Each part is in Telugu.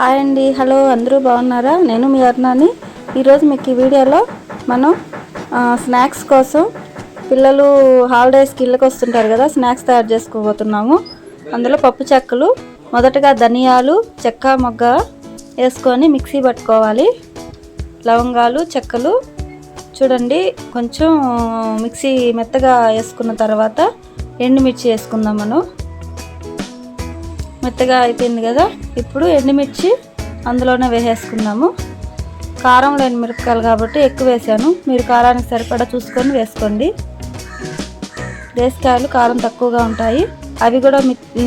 హాయ్ అండి. హలో అందరూ బాగున్నారా? నేను మీ అర్నాని. ఈరోజు మీకు ఈ వీడియోలో మనం స్నాక్స్ కోసం పిల్లలు హాలిడేస్కి ఇళ్ళకి వస్తుంటారు కదా స్నాక్స్ తయారు చేసుకోబోతున్నాము. అందులో పప్పు చెక్కలు మొదటగా ధనియాలు చెక్క మొగ్గ వేసుకొని మిక్సీ పట్టుకోవాలి. లవంగాలు చెక్కలు చూడండి కొంచెం మిక్సీ మెత్తగా వేసుకున్న తర్వాత ఎండుమిర్చి వేసుకుందాం మనం. మెత్తగా అయిపోయింది కదా ఇప్పుడు ఎండుమిర్చి అందులోనే వేసేసుకుందాము. కారం లేని మిరపకాయలు కాబట్టి ఎక్కువ వేసాను. మీరు కారానికి సరిపడా చూసుకొని వేసుకోండి. దేశకాయలు కారం తక్కువగా ఉంటాయి. అవి కూడా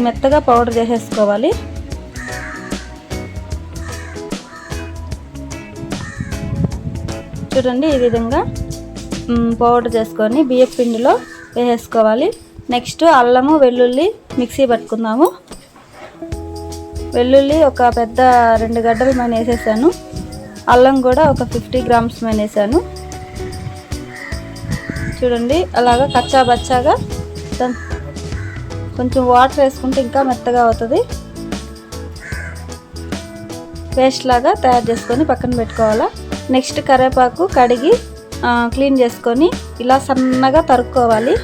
మెత్తగా పౌడర్ చేసేసుకోవాలి. చూడండి ఈ విధంగా పౌడర్ చేసుకొని బియ్యం పిండిలో వేసేసుకోవాలి. నెక్స్ట్ అల్లము వెల్లుల్లి మిక్సీ పట్టుకుందాము. వెల్లుల్లి ఒక పెద్ద రెండు గడ్డలు మేము వేసేసాను అల్లం కూడా ఒక ఫిఫ్టీ గ్రామ్స్ మేము వేసాను చూడండి అలాగా కచ్చా బచ్చాగా కొంచెం వాటర్ వేసుకుంటే ఇంకా మెత్తగా అవుతుంది. పేస్ట్ లాగా తయారు చేసుకొని పక్కన పెట్టుకోవాలా. నెక్స్ట్ కరివేపాకు కడిగి క్లీన్ చేసుకొని ఇలా సన్నగా తరుక్కోవాలి.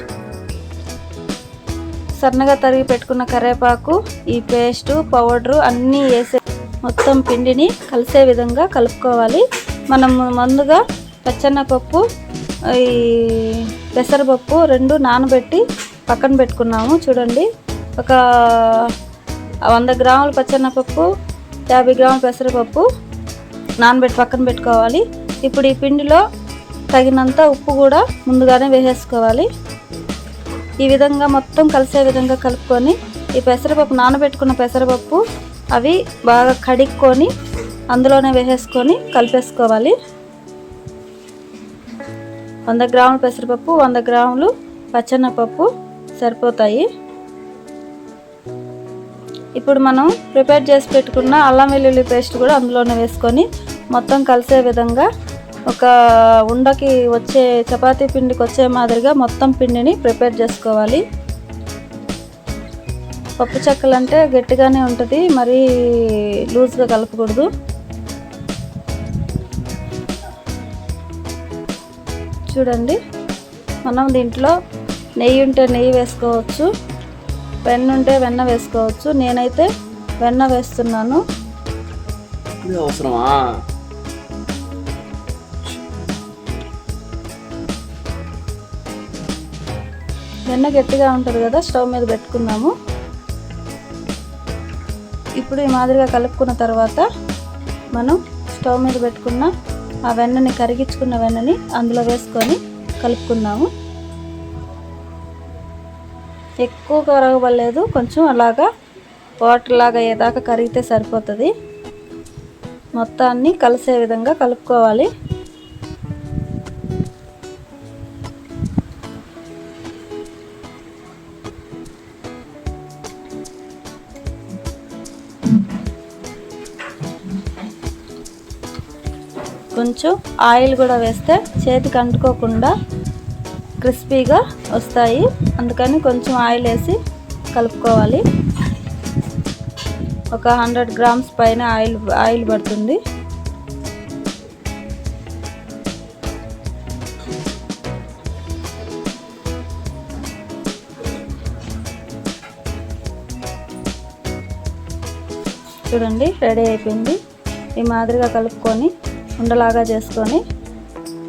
సన్నగా తరిగి పెట్టుకున్న కరివేపాకు ఈ పేస్టు పౌడరు అన్నీ వేసే మొత్తం పిండిని కలిసే విధంగా కలుపుకోవాలి. మనం ముందుగా పచ్చెనపప్పు ఈ పెసరపప్పు రెండు నానబెట్టి పక్కన పెట్టుకున్నాము. చూడండి ఒక వంద గ్రాముల పచ్చెనపప్పు యాభై గ్రాముల పెసరపప్పు నానబెట్టి పక్కన పెట్టుకోవాలి. ఇప్పుడు ఈ పిండిలో తగినంత ఉప్పు కూడా ముందుగానే వేసేసుకోవాలి. ఈ విధంగా మొత్తం కలిసే విధంగా కలుపుకొని ఈ పెసరపప్పు నానబెట్టుకున్న పెసరపప్పు అవి బాగా కడుక్కొని అందులోనే వేసేసుకొని కలిపేసుకోవాలి. వంద గ్రాముల పెసరపప్పు వంద గ్రాములు పచ్చనపప్పు సరిపోతాయి. ఇప్పుడు మనం ప్రిపేర్ చేసి పెట్టుకున్న అల్లం వెల్లుల్లి పేస్ట్ కూడా అందులోనే వేసుకొని మొత్తం కలిసే విధంగా ఒక ఉండకి వచ్చే చపాతీ పిండికి వచ్చే మాదిరిగా మొత్తం పిండిని ప్రిపేర్ చేసుకోవాలి. పప్పు చెక్కలు అంటే గట్టిగానే ఉంటుంది మరీ లూజ్గా కలపకూడదు. చూడండి మనం దీంట్లో నెయ్యి ఉంటే నెయ్యి వేసుకోవచ్చు వెన్న ఉంటే వెన్న వేసుకోవచ్చు. నేనైతే వెన్న వేస్తున్నాను. అవసరమా? వెన్న గట్టిగా ఉంటుంది కదా స్టవ్ మీద పెట్టుకుందాము. ఇప్పుడు ఈ మాదిరిగా కలుపుకున్న తర్వాత మనం స్టవ్ మీద పెట్టుకున్న ఆ వెన్నని కరిగించుకున్న వెన్నని అందులో వేసుకొని కలుపుకుందాము. ఎక్కువ కరగబడలేదు కొంచెం అలాగా వాటర్ లాగా ఏదాకా కరిగితే సరిపోతుంది. మొత్తాన్ని కలిసే విధంగా కలుపుకోవాలి. కొంచెం ఆయిల్ కూడా వేస్తే చేతికి అంటుకోకుండా క్రిస్పీగా వస్తాయి. అందుకని కొంచెం ఆయిల్ వేసి కలుపుకోవాలి. ఒక హండ్రెడ్ గ్రామ్స్ పైన ఆయిల్ ఆయిల్ పడుతుంది. చూడండి రెడీ అయిపోయింది. ఈ మాదిరిగా కలుపుకొని ఉండలాగా చేసుకొని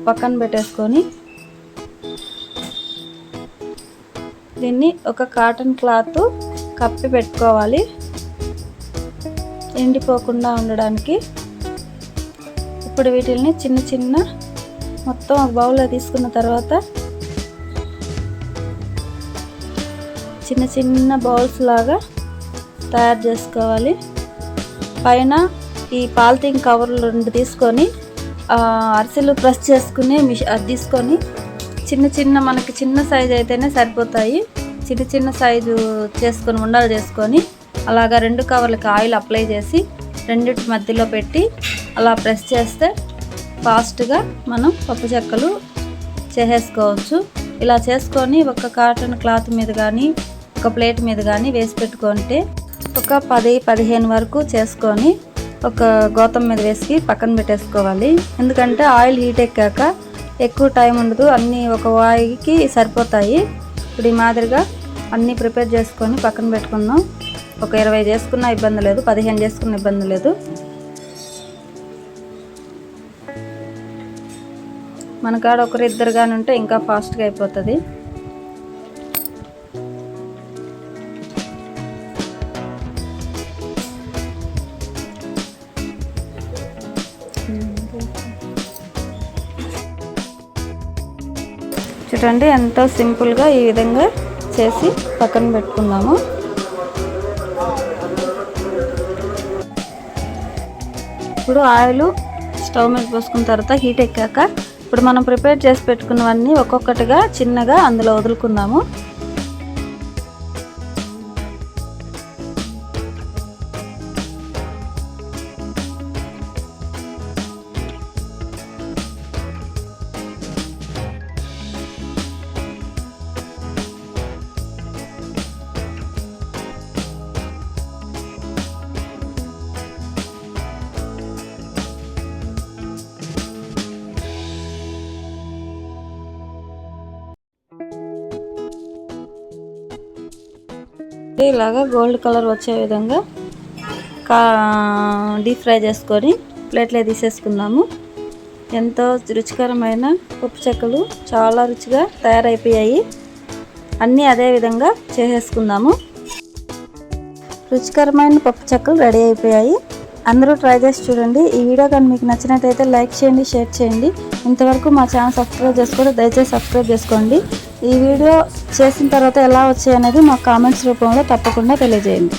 పక్కన పెట్టేసుకొని దీన్ని ఒక కాటన్ క్లాత్ కప్పి పెట్టుకోవాలి. ఎండిపోకుండా ఉండడానికి. ఇప్పుడు వీటిల్ని చిన్న చిన్న మొత్తం ఒక బౌల్లో తీసుకున్న తర్వాత చిన్న చిన్న బౌల్స్ లాగా తయారు చేసుకోవాలి. పైన ఈ పాలిథిన్ కవర్లు రెండు తీసుకొని అరిసెలు ప్రెస్ చేసుకుని మిష అది తీసుకొని చిన్న చిన్న మనకి చిన్న సైజు అయితేనే సరిపోతాయి. చిన్న చిన్న సైజు చేసుకొని ఉండలు చేసుకొని అలాగా రెండు కవర్లకి ఆయిల్ అప్లై చేసి రెండింటి మధ్యలో పెట్టి అలా ప్రెస్ చేస్తే ఫాస్ట్గా మనం పప్పు చెక్కలు చేసేసుకోవచ్చు. ఇలా చేసుకొని ఒక కాటన్ క్లాత్ మీద కానీ ఒక ప్లేట్ మీద కానీ వేసి పెట్టుకుంటే ఒక పది పదిహేను వరకు చేసుకొని ఒక గోతం మీద వేసి పక్కన పెట్టేసుకోవాలి. ఎందుకంటే ఆయిల్ హీట్ ఎక్కాక ఎక్కువ టైం ఉండదు. అన్నీ ఒక వాయికి సరిపోతాయి. ఇప్పుడు ఈ మాదిరిగా అన్నీ ప్రిపేర్ చేసుకొని పక్కన పెట్టుకుందాం ఒక ఇరవై చేసుకున్న ఇబ్బంది లేదు. పదిహేను చేసుకున్న ఇబ్బంది లేదు. మన కాడ ఒకరిద్దరు కానీ ఉంటే ఇంకా ఫాస్ట్గా అయిపోతుంది. చూడండి ఎంతో సింపుల్గా ఈ విధంగా చేసి పక్కన పెట్టుకుందాము. ఇప్పుడు ఆయిల్ స్టవ్ మీద పోసుకున్న తర్వాత హీట్ ఎక్కాక ఇప్పుడు మనం ప్రిపేర్ చేసి పెట్టుకున్నవన్నీ ఒక్కొక్కటిగా చిన్నగా అందులో వదులుకుందాము. ఇలాగా గోల్డ్ కలర్ వచ్చే విధంగా కా డీప్ ఫ్రై చేసుకొని ప్లేట్లో తీసేసుకున్నాము ఎంతో రుచికరమైన పప్పు చెక్కలు చాలా రుచిగా తయారైపోయాయి. అన్నీ అదే విధంగా చేసేసుకుందాము. రుచికరమైన పప్పు చెక్కలు రెడీ అయిపోయాయి. అందరూ ట్రై చేసి చూడండి. ఈ వీడియో కానీ మీకు నచ్చినట్టయితే లైక్ చేయండి షేర్ చేయండి. ఇంతవరకు మా ఛానల్ సబ్స్క్రైబ్ చేసుకోండి దయచేసి సబ్స్క్రైబ్ చేసుకోండి. ఈ వీడియో చేసిన తర్వాత ఎలా వచ్చాయనేది మా కామెంట్స్ రూపంలో తప్పకుండా తెలియజేయండి.